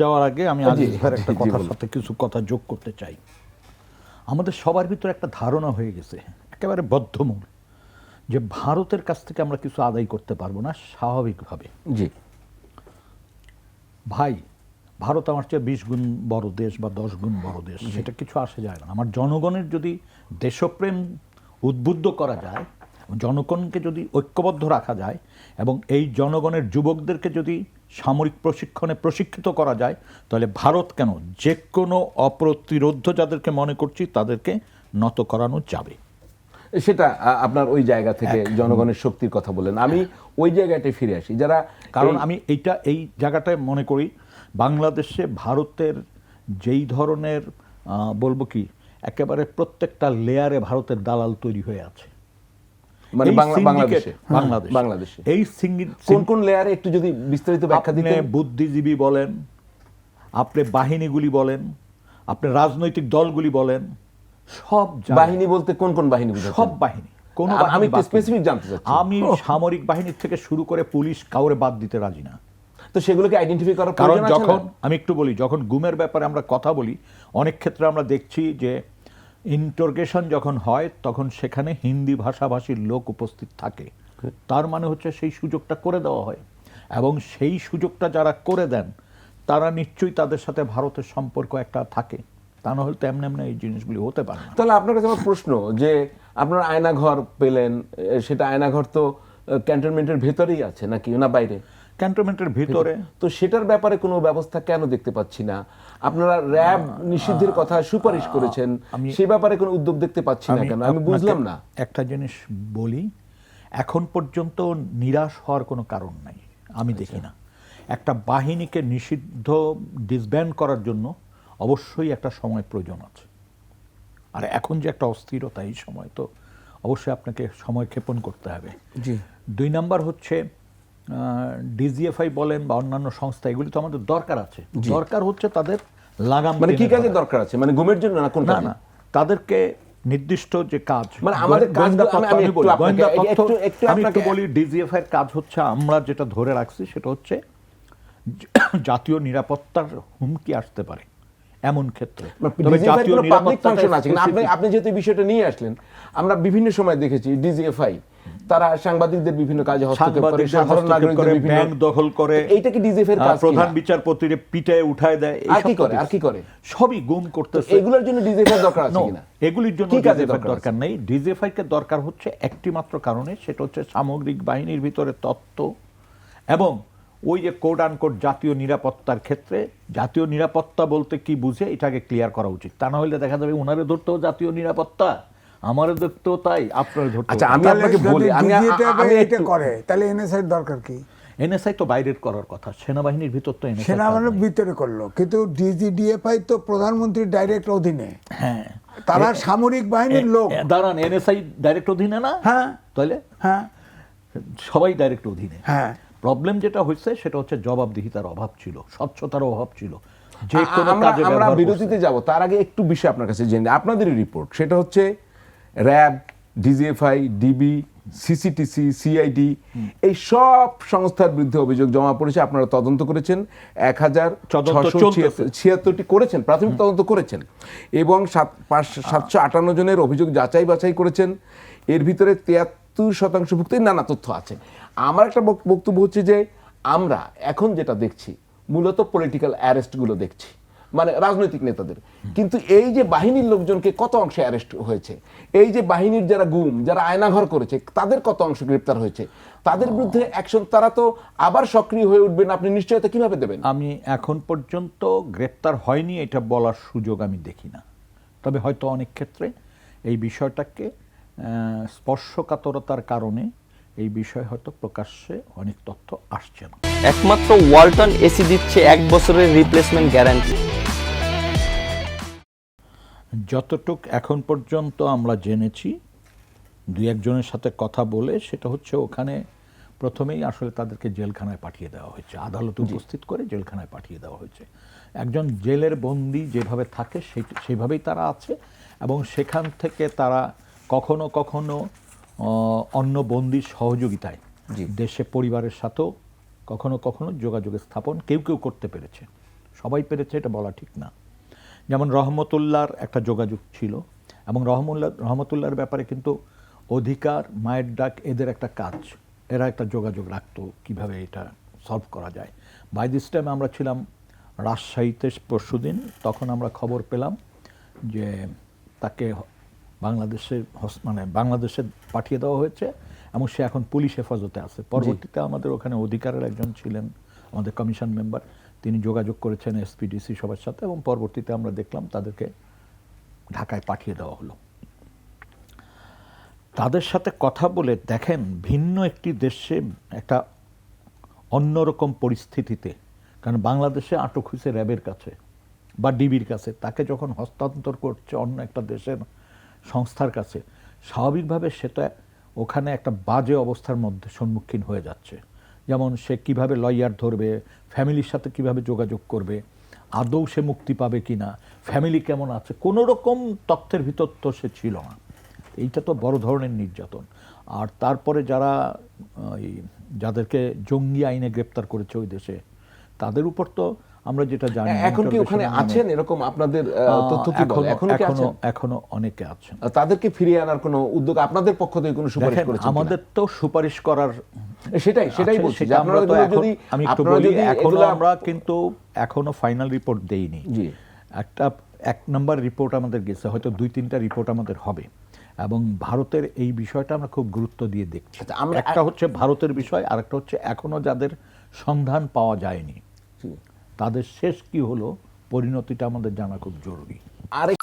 যাওয়ার আগে আমি আজিজ ভাইয়ের একটা কথার সাথে কিছু কথা যোগ করতে চাই। আমাদের সবার ভিতরে একটা ধারণা হয়ে গেছে একেবারে বদ্ধমূল যে ভারতের কাছ থেকে আমরা কিছু আদায় করতে পারব না স্বাভাবিকভাবে। জি। ভাই ভারত আমার চেয়ে বিশ গুণ বড় দেশ বা দশ গুণ বড় দেশ সেটা কিছু আসে যায় না। আমার জনগণের যদি দেশপ্রেম উদ্বুদ্ধ করা যায় জনগণকে যদি ঐক্যবদ্ধ রাখা যায় এবং এই জনগণের যুবকদেরকে যদি সামরিক প্রশিক্ষণে প্রশিক্ষিত করা যায় তাহলে ভারত কেন যে কোনো অপ্রতিরোধ যাদেরকে মনে করছি তাদেরকে নত করানো যাবে। সেটা আপনার ওই জায়গা থেকে জনগণের শক্তির কথা বলেন আমি ওই জায়গাটায় ফিরে আসি। যারা কারণ আমি এইটা এই জায়গাটায় মনে করি বাংলাদেশে ভারতের যেই ধরনের বলব কি একেবারে প্রত্যেকটা লেয়ারে ভারতের দালাল তৈরি হয়ে আছে। মানে এই বাংলা- বাংলাদেশে। বাংলাদেশ। বাংলাদেশে। এই কোন কোন লেয়ারে একটু যদি বিস্তারিত ব্যাখ্যা দিতেন? বুদ্ধিজীবী বলেন আপনি বাহিনীগুলি বলেন আপনি রাজনৈতিক দলগুলি বলেন সব বাহিনী বলতে কোন কোন বাহিনী সব বাহিনী। কোন আমি নেই। জানতে চাচ্ছি। আমি সামরিক বাহিনীর থেকে শুরু করে পুলিশ কাউরে বাদ দিতে রাজি না। তো সেগুলোকে আইডেন্টিফাই করার কারণ যখন আমি একটু বলি যখন গুমের ব্যাপারে আমরা কথা বলি অনেক ক্ষেত্রে আমরা দেখছি যে ইন্টারগেশন যখন হয় তখন সেখানে হিন্দি ভাষাভাষীর লোক উপস্থিত থাকে। তার মানে হচ্ছে সেই সুযোগটা করে দেওয়া হয়। এবং সেই সুযোগটা যারা করে দেন তারা নিশ্চয়ই তাদের সাথে ভারতের সম্পর্ক একটা থাকে। তা না হলে তো এমনি এমনি এই জিনিসগুলি হতে পারে তাহলে আপনার কাছে আমার প্রশ্ন যে আপনার আয়নাঘর পেলেন সেটা আয়নাঘর তো ক্যান্টনমেন্টের ভেতরেই আছে নাকি না বাইরে? ক্যান্টনমেন্টের ভিতরে। তো সেটার ব্যাপারে কোনো ব্যবস্থা কেন দেখতে পাচ্ছি না? আপনারা র্যাব নিষিদ্ধের কথা সুপারিশ করেছেন সে ব্যাপারে কোনো উদ্যোগ দেখতে পাচ্ছি না কেন? আমি বুঝলাম না। একটা জিনিস বলি এখন পর্যন্ত নিরাশ হওয়ার কোনো কারণ নাই আমি আচ্ছা। দেখি না। একটা বাহিনীকে নিষিদ্ধ ডিসব্যান্ড করার জন্য অবশ্যই একটা সময় প্রয়োজন আছে। আর এখন যে একটা অস্থিরতা এই সময় তো অবশ্যই আপনাকে সময় ক্ষেপণ করতে হবে। জি। দুই নাম্বার হচ্ছে ডিজিএফআই বলেন বা অন্যান্য সংস্থা এগুলি তো আমাদের দরকার আছে। দরকার হচ্ছে তাদের লাগাম মানে কি কাজে দরকার আছে? মানে ঘুমের জন্য না কোন না না তাদেরকে নির্দিষ্ট যে কাজ মানে আমাদের আমি- একটু বলি। ডিজিএফআই এর কাজ হচ্ছে আমরা যেটা ধরে রাখছি সেটা হচ্ছে জাতীয় নিরাপত্তার হুমকি আসতে পারে। এমন ক্ষেত্রে? আপনি যেহেতু বিষয়টা নিয়ে আসলেন আমরা বিভিন্ন সময় দেখেছি ডিজিএফআই তারা সাংবাদিকদের বিভিন্ন কাজে হস্তক্ষেপ করে সাধারণ নাগরিকদের বিভিন্ন ব্যাংক দখল করে এইটা কি DGFI এর কাজ প্রধান? বিচারপতির পিটায় উঠায় দেয় আর কি করে আর কি করে? সবই গুম করতেছে। এগুলোর জন্য ডিজিএফআই দরকার আছে কিনা? এগুলির জন্য কাজে দরকার দরকার নেই। ডিজিএফআই কে দরকার হচ্ছে একটি মাত্র কারণে সেটা হচ্ছে সামগ্রিক বাহিনীর ভিতরে তত্ত্ব এবং ওই যে কোড আনকোড জাতীয় নিরাপত্তার ক্ষেত্রে জাতীয় নিরাপত্তা বলতে কি বুঝে এটাকে ক্লিয়ার করা উচিত। তা না হলে দেখা যাবে ওনারে ধরতেও জাতীয় নিরাপত্তা আমারে ধরতেও তাই আপনারে ধরতেও আচ্ছা, আমি আপনাকে বলি আমি আমি এটা করে তাহলে এনএসআই দরকার কি? এনএসআই তো বাইরের করার কথা সেনাবাহিনীর ভিতর তো এনএসআই সেনাবাহিনীর ভিতরে করল কিন্তু ডিজিডিএফআই তো প্রধানমন্ত্রীর ডাইরেক্ট অধীনে। হ্যাঁ। তারা সামরিক বাহিনীর লোক। দাঁড়ান এনএসআই ডাইরেক্ট অধীনে না? হ্যাঁ। তাহলে হ্যাঁ। সবাই ডাইরেক্ট অধীনে। হ্যাঁ। প্রবলেম যেটা হয়েছে সেটা হচ্ছে জবাবদিহিতার অভাব ছিল স্বচ্ছতার অভাব ছিল। যে কোনো কাজে আমরা বিরতিতে যাব তার আগে একটু বিষয় আপনার কাছে জেনে আপনাদেরই রিপোর্ট সেটা হচ্ছে RAB DGFI DB CCTC CID এই সব সংস্থার বিরুদ্ধে অভিযোগ জমা পড়েছে আপনারা তদন্ত করেছেন। এক হাজার। ছিয়াত্তরটি করেছেন প্রাথমিক তদন্ত করেছেন। এবং সাত পাঁচ সাতশো আটান্ন জনের অভিযোগ যাচাই বাছাই করেছেন। এর ভিতরে তিয়াত্তর শতাংশ ভুক্তের নানা তথ্য আছে। আমার একটা বক্তব্য হচ্ছে যে, আমরা এখন যেটা দেখছি, মূলত পলিটিক্যাল অ্যারেস্টগুলো দেখছি মানে রাজনৈতিক নেতাদের। কিন্তু এই যে বাহিনীর লোকজনকে কত অংশে অ্যারেস্ট হয়েছে, এই যে বাহিনীর যারা গুম, যারা আয়নাঘর করেছে, তাদের কত অংশ গ্রেপ্তার হয়েছে? তাদের বিরুদ্ধে অ্যাকশন তারা তো আবার সক্রিয় হয়ে উঠবেন, আপনি নিশ্চয়তা কীভাবে দেবেন? আমি এখন পর্যন্ত গ্রেপ্তার হয়নি, এটা বলার সুযোগ আমি দেখি না। তবে হয়তো অনেক ক্ষেত্রে এই বিষয়টাকে স্পর্শকাতরতার কারণে এই বিষয় হয়তো প্রকাশ্যে অনেক তথ্য আসছে না। একমাত্র ওয়ালটন এসি দিচ্ছে এক বছরের রিপ্লেসমেন্ট গ্যারান্টি যতটুক এখন পর্যন্ত আমরা জেনেছি দুই একজনের সাথে কথা বলে সেটা হচ্ছে ওখানে প্রথমেই আসলে তাদেরকে জেলখানায় পাঠিয়ে দেওয়া হয়েছে। আদালতে উপস্থিত করে জেলখানায় পাঠিয়ে দেওয়া হয়েছে। একজন জেলের বন্দি যেভাবে থাকে সেই সেইভাবেই তারা আছে এবং সেখান থেকে তারা কখনো কখনো অন্য বন্দির সহযোগিতায় দেশে পরিবারের সাথেও কখনো কখনো যোগাযোগ স্থাপন কেউ কেউ করতে পেরেছে। সবাই পেরেছে এটা বলা ঠিক না। যেমন রহমতুল্লাহর একটা যোগাযোগ ছিল এবং রহমুল্লাহ রহমতুল্লাহর ব্যাপারে কিন্তু অধিকার মায়ের ডাক এদের একটা কাজ। এরা একটা যোগাযোগ রাখতো কীভাবে এটা সলভ করা যায়। বাই দিস টাইম আমরা ছিলাম রাজশাহীতে পরশুদিন তখন আমরা খবর পেলাম যে তাকে বাংলাদেশে মানে বাংলাদেশে পাঠিয়ে দেওয়া হয়েছে এবং সে এখন পুলিশ হেফাজতে আছে। পরবর্তীতে আমাদের ওখানে অধিকারের একজন ছিলেন আমাদের কমিশন মেম্বার। তিনি যোগাযোগ করেছেন এসপিডিসি সবার সাথে এবং পরবর্তীতে আমরা দেখলাম তাদেরকে ঢাকায় পাঠিয়ে দেওয়া হলো। তাদের সাথে কথা বলে দেখেন ভিন্ন একটি দেশে একটা অন্যরকম পরিস্থিতিতে। কারণ বাংলাদেশে আটক হয়েছে র্যাবের কাছে বা ডিবির কাছে। তাকে যখন হস্তান্তর করছে অন্য একটা দেশের সংস্থার কাছে, স্বাভাবিকভাবে সেটা ওখানে একটা বাজে অবস্থার মধ্যে সম্মুখীন হয়ে যাচ্ছে। যেমন সে কীভাবে লয়ার ধরবে ফ্যামিলির সাথে কীভাবে যোগাযোগ করবে, আদৌ সে মুক্তি পাবে কি না ফ্যামিলি কেমন আছে কোনো রকম তথ্যের ভিতর তো সে ছিল না। এইটা তো বড় ধরনের নির্যাতন। আর তারপরে যারা যাদেরকে জঙ্গি আইনে গ্রেপ্তার করেছে ওই দেশে, তাদের উপর তো আমরা যেটা জানি এখন কি ওখানে আছেন? এরকম আপনাদের তথ্য কি এখনও এখনও কি এখনও আছেন? এখনও অনেকে আছেন। তাদেরকে ফিরিয়ে আনার কোনো উদ্যোগ আপনাদের পক্ষ থেকে কোনো সুপারিশ করেছেন আমাদের তো সুপারিশ করার সেটাই সেটাই বলছি যে আমরা তো এখন- যদি আমি একটু বলি এখনও আমরা কিন্তু এখনও ফাইনাল রিপোর্ট দেইনি। জি। একটা এক নাম্বার রিপোর্ট আমাদের গেছে হয়তো দুই তিনটা রিপোর্ট আমাদের হবে। এবং ভারতের এই বিষয়টা আমরা খুব গুরুত্ব দিয়ে দেখছি। আচ্ছা, একটা হচ্ছে ভারতের বিষয় আর একটা হচ্ছে এখনও যাদের সন্ধান পাওয়া যায়নি। তাদের শেষ কি হলো পরিণতিটা আমাদের জানা খুব জরুরি। আরেক